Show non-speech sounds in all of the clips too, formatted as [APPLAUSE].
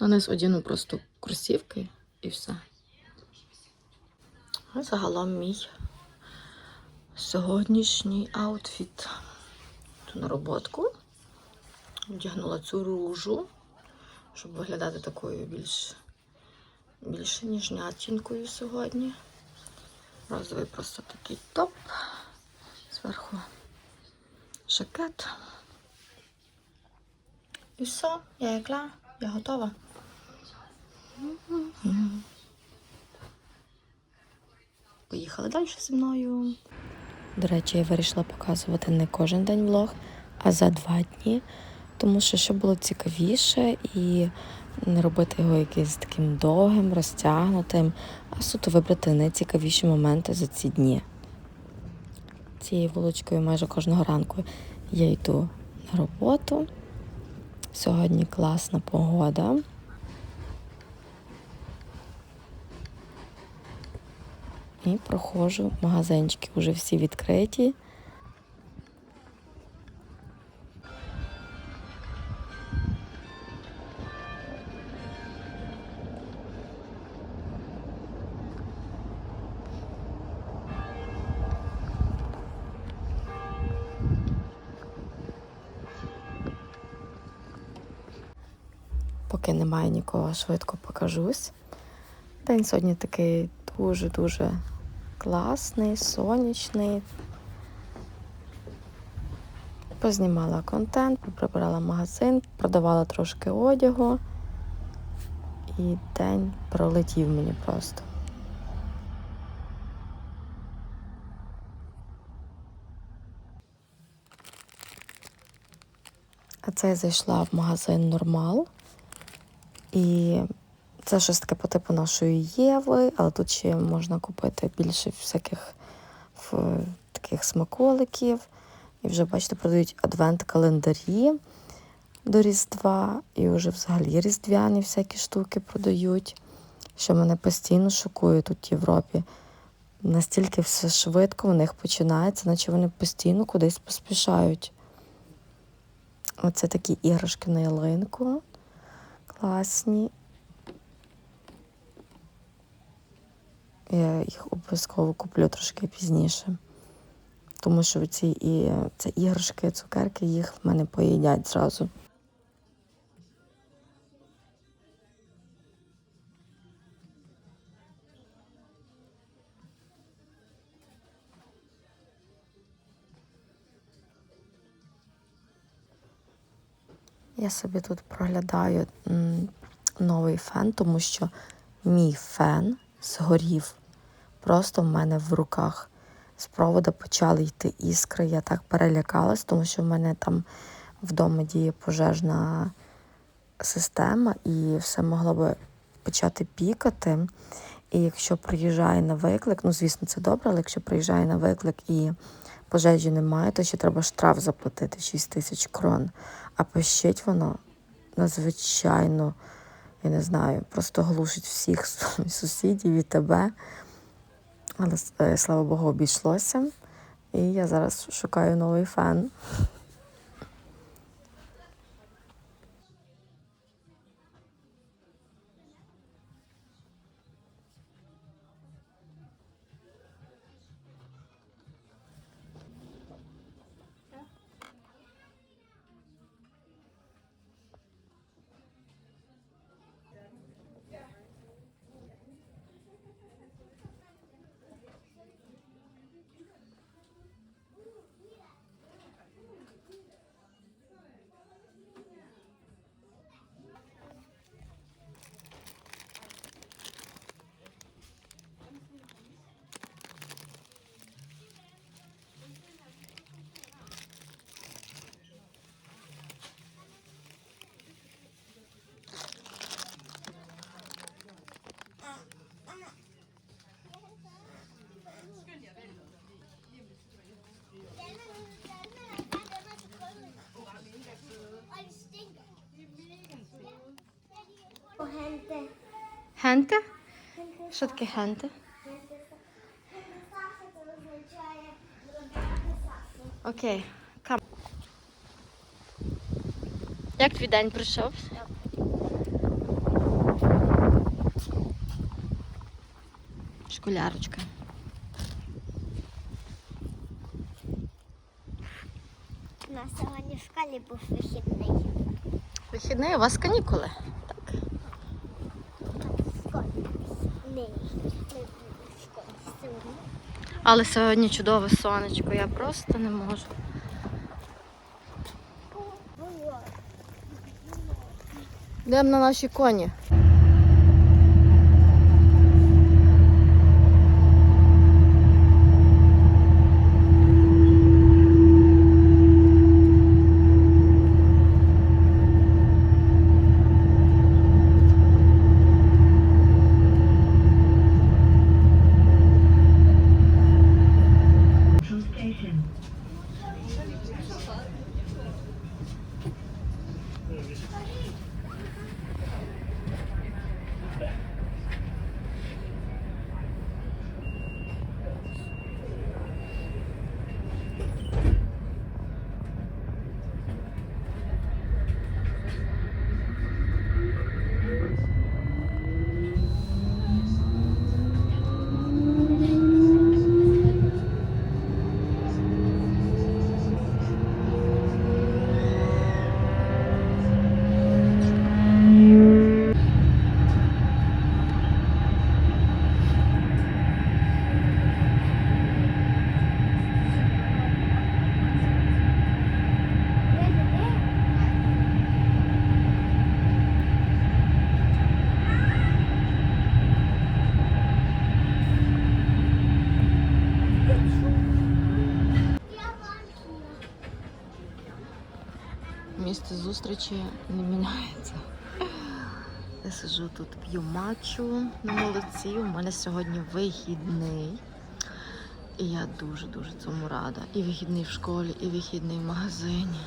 На низ одіну просто кросівки і все. Загалом мій сьогоднішній аутфіт. Ту на роботку. Вдягнула цю ружу, щоб виглядати такою більш, більш ніжнятінкою сьогодні. Розовий просто такий топ. Зверху жакет. І все, я ікла, я готова. Поїхали далі зі мною. До речі, я вирішила показувати не кожен день влог, а за два дні, тому що щоб було цікавіше і не робити його якимось таким довгим, розтягнутим, а суто вибрати найцікавіші моменти за ці дні. Цією вуличкою майже кожного ранку я йду на роботу. Сьогодні класна погода. І проходжу магазинчики, вже всі відкриті. Немає нікого, швидко покажусь. День сьогодні такий дуже-дуже класний, сонячний. Познімала контент, прибирала магазин, продавала трошки одягу. І день пролетів мені просто. А це я зайшла в магазин Нормал. І це щось таке по типу нашої Єви, але тут ще можна купити більше всяких в, таких смаколиків. І вже, бачите, продають адвент-календарі до Різдва, і вже взагалі різдвяні всякі штуки продають, що мене постійно шокує тут в Європі. Настільки все швидко у них починається, наче вони постійно кудись поспішають. Оце такі іграшки на ялинку. Класні. Я їх обов'язково куплю трошки пізніше. Тому що ці і це іграшки, цукерки, їх в мене поїдять зразу. Я собі тут проглядаю новий фен, тому що мій фен згорів просто в мене в руках. З провода почали йти іскри. Я так перелякалась, тому що в мене там вдома діє пожежна система, і все могло би почати пікати. І якщо приїжджає на виклик, ну звісно, це добре, але якщо приїжджає на виклик і пожежі немає, то ще треба штраф заплатити 6 тисяч крон. А пищить воно надзвичайно, я не знаю, просто глушить всіх [LAUGHS] сусідів і тебе. Але е, слава Богу, обійшлося. І я зараз шукаю новий фен. Gente. Хенте? Що таке хенте? Окей, кам. Як твій день пройшов? Школярочка. У нас сьогодні в школі був вихідний. Вихідний, у вас канікули. Так. В школі вихідний. Ми були в школі сьогодні. Але сьогодні чудове сонечко, я просто не можу. Йдемо на наші коні. Зустрічі не міняється. Я сиджу тут, п'ю матчу на молодці. У мене сьогодні вихідний. І я дуже-дуже цьому рада. І вихідний в школі, і вихідний в магазині.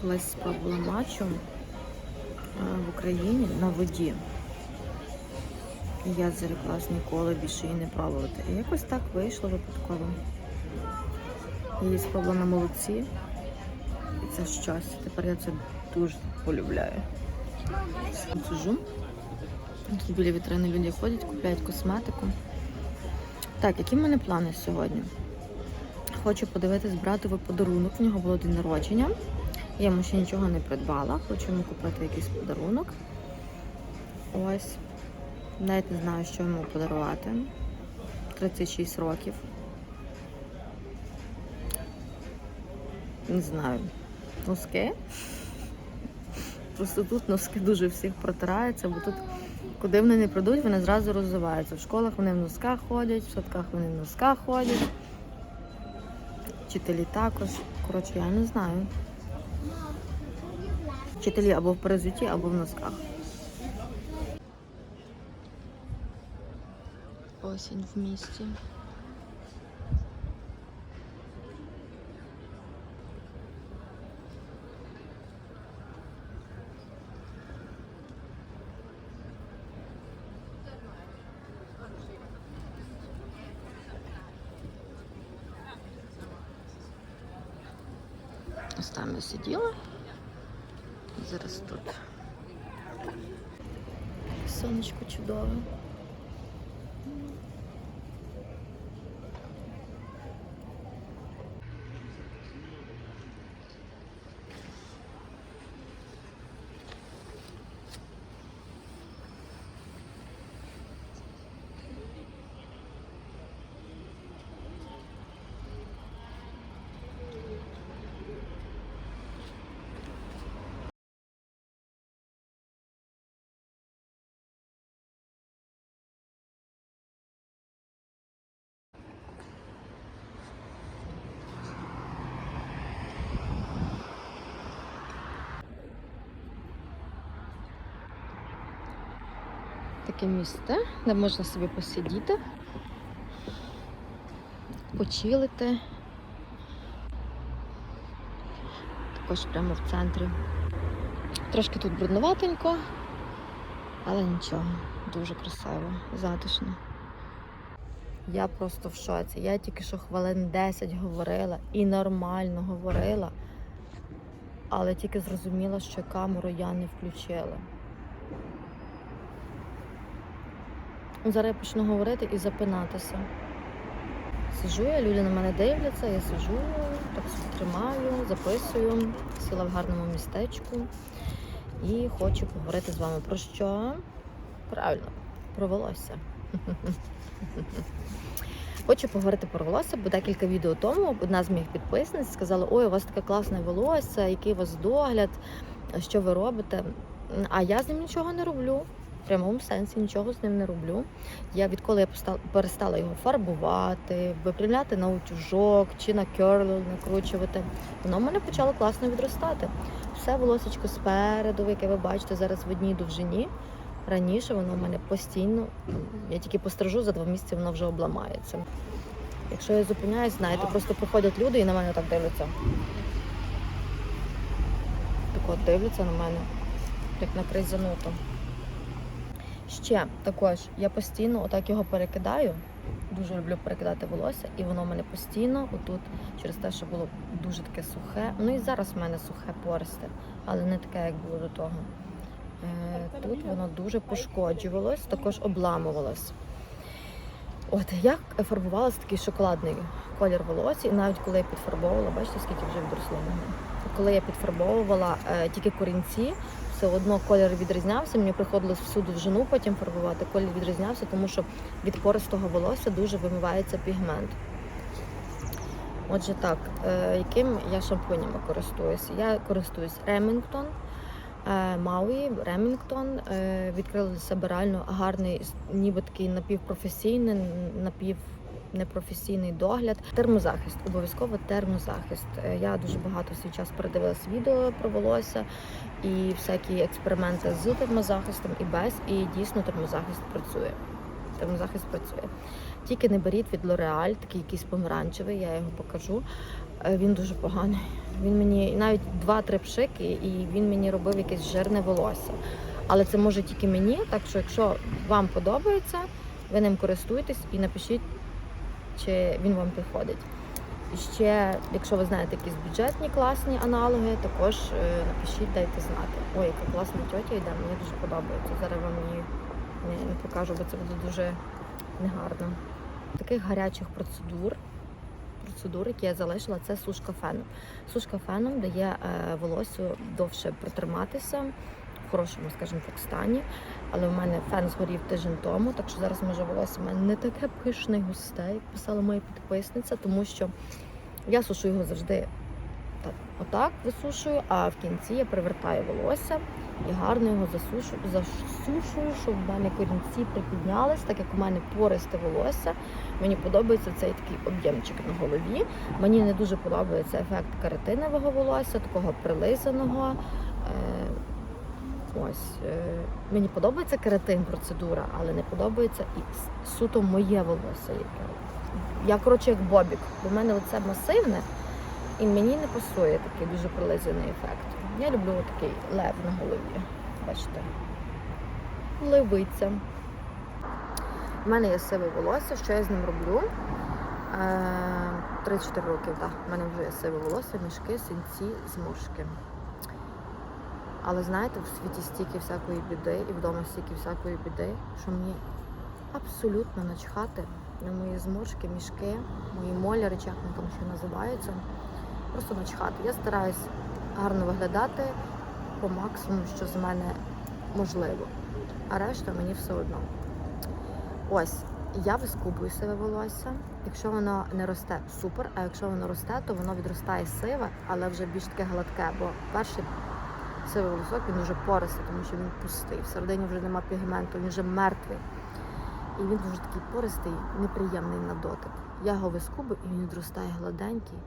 Колись спробувала матчу е, в Україні на воді. І я зареклась ніколи більше її не пробувати. І якось так вийшло випадково. Її спробувала на молодці. Це щастя. Тепер я це дуже полюбляю. Сижу. Тут біля вітрини люди ходять, купляють косметику. Так, які в мене плани сьогодні? Хочу подивитись братовий подарунок. В нього було день народження. Я йому ще нічого не придбала. Хочу йому купити якийсь подарунок. Ось. Навіть не знаю, що йому подарувати. 36 років. Не знаю. Носки. Просто тут носки дуже всіх протираються, бо тут, куди вони не прийдуть, вони зразу розвиваються. В школах вони в носках ходять, в садках вони в носках ходять. Вчителі також. Коротше, я не знаю. Вчителі або в перезуті, або в носках. Осінь в місті. Там. Зараз тут. Сонечко чудове. Таке місце, де можна собі посидіти, почилити. Також прямо в центрі. Трошки тут брудноватенько, але нічого, дуже красиво, затишно. Я просто в шоці. Я тільки що хвилин 10 говорила і нормально говорила. але тільки зрозуміла, що камеру я не включила. Зараз я почну говорити і запинатися. Сижу я, люди на мене дивляться, я сижу, так тримаю, записую, сіла в гарному містечку і хочу поговорити з вами про що? Правильно, про волосся. [LAUGHS] Хочу поговорити про волосся, бо декілька відео тому одна з моїх підписниць сказала: Ой, у вас таке класне волосся, який у вас догляд, що ви робите. А я з ним нічого не роблю. В прямому сенсі нічого з ним не роблю. Я відколи я перестала його фарбувати, випрямляти на утюжок чи на керлу накручувати, воно в мене почало класно відростати. Все волосечко спереду, яке ви бачите зараз в одній довжині. Раніше воно в мене постійно, я тільки пострижу, за два місяці воно вже обламається. Якщо я зупиняюсь, знаєте, просто приходять люди і на мене так дивляться. Так от дивляться на мене, як на кризянуту. Ще також я постійно отак його перекидаю. Дуже люблю перекидати волосся, і воно в мене постійно отут, через те, що було дуже таке сухе. Ну і зараз в мене сухе пористе, але не таке, як було до того. Е, Тут воно дуже пошкоджувалось, також обламувалось. От я фарбувалася такий шоколадний колір волосся, і навіть коли я підфарбовувала, бачите, скільки вже відросло мене. Коли я підфарбовувала е, тільки корінці, все одно колір відрізнявся. Мені приходилось всю довжину потім фарбувати. Колір відрізнявся, тому що від пористого волосся дуже вимивається пігмент. Отже, так, е, яким я шампунями користуюся? Я користуюсь Remington, Мауї, Ремінгтон. Відкрила для себе реально гарний, ніби такий напівпрофесійний, напів. Непрофесійний догляд, термозахист, обов'язково термозахист. Е, Я дуже багато свій час передивилася відео про волосся і всякі експерименти з термозахистом і без. І дійсно термозахист працює. Термозахист працює. Тільки не беріть від L'Oreal, такий якийсь помаранчевий, я його покажу. Е, Він дуже поганий. Він мені навіть два-три пшики, і він мені робив якесь жирне волосся. Але це може тільки мені, так що якщо вам подобається, ви ним користуєтесь і напишіть, чи він вам підходить. І ще, якщо ви знаєте якісь бюджетні класні аналоги, також е, напишіть, дайте знати. Ой, яка класна тьотя йде, мені дуже подобається. Зараз вам її не, не покажу, бо це буде дуже негарно. Таких гарячих процедур, процедур, які я залишила, це сушка феном. Сушка феном дає е, волосю довше протриматися хорошому, скажімо так, стані. Але в мене фен згорів тиждень тому, так що зараз може волосся в мене не таке пишне густе, як писала моя підписниця, тому що я сушу його завжди так, отак висушую, а в кінці я привертаю волосся і гарно його засушу, засушую, щоб в мене корінці припіднялись, так як у мене пористе волосся. Мені подобається цей такий об'ємчик на голові. Мені не дуже подобається ефект каротинового волосся, такого прилизаного. Ось е, мені подобається кератин процедура, але не подобається і суто моє волосся. Я коротше як бобік, бо в мене оце масивне, і мені не пасує такий дуже прилизаний ефект. Я люблю такий лев на голові. Бачите, левиця. У мене є сиве волосся, що я з ним роблю? Е, 3-4 роки, так. У мене вже є сиве волосся, мішки, синці, зморшки. Але знаєте, в світі стільки всякої біди, і вдома стільки всякої біди, що мені абсолютно начхати на мої зморшки, мішки, мої моляри, чи як вони там ще називаються. Просто начхати. Я стараюсь гарно виглядати по максимуму, що з мене можливо. А решта мені все одно. Ось, я вискубую сиве волосся. Якщо воно не росте, супер. А якщо воно росте, то воно відростає сиве, але вже більш таке гладке, бо перший сивий волосок він вже пористий, тому що він пустий. Всередині вже нема пігменту, він вже мертвий. І він дуже такий пористий, неприємний на дотик. Я його вискубую і він відростає гладенький.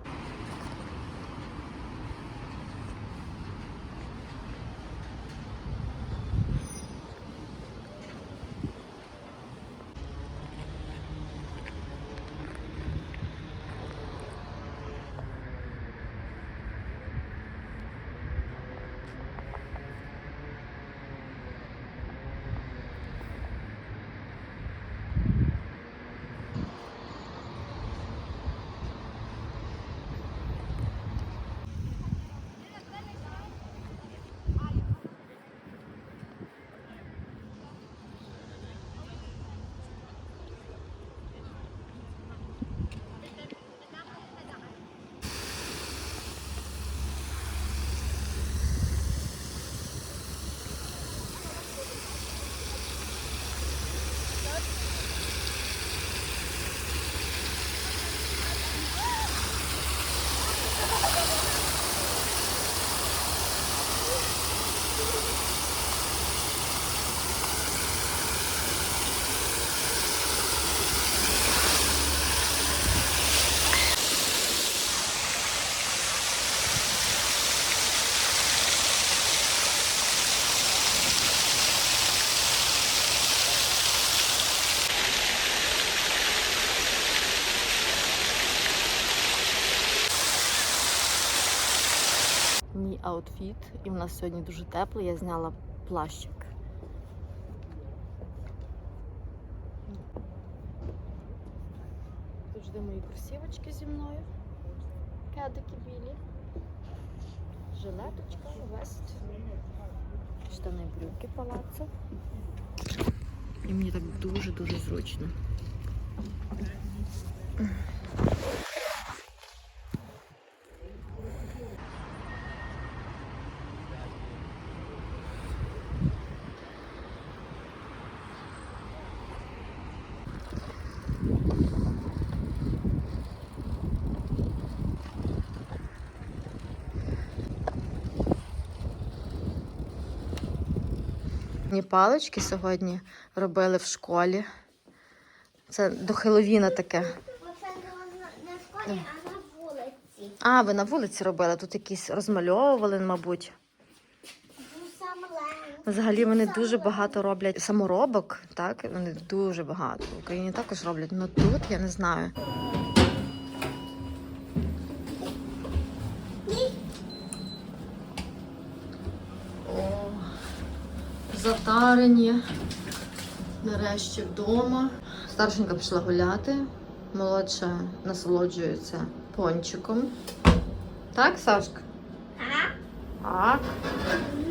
аутфіт, і в нас сьогодні дуже тепло. Я зняла плащик. Тут жди мої кросівочки зі мною. Кедики білі. Жилеточка, вест. Штани брюки палацо. І мені так дуже-дуже зручно. Мені палички сьогодні робили в школі. Це до Хеловіна таке. Оце не в школі, а на вулиці. А, ви на вулиці робили, тут якісь розмальовували, мабуть. Ну. Взагалі вони дуже багато роблять саморобок, так? Вони дуже багато. В Україні також роблять. Ну тут я не знаю. Затарені. Нарешті вдома. Старшенька пішла гуляти, молодша насолоджується пончиком. Так, Сашка? Так. Прошу.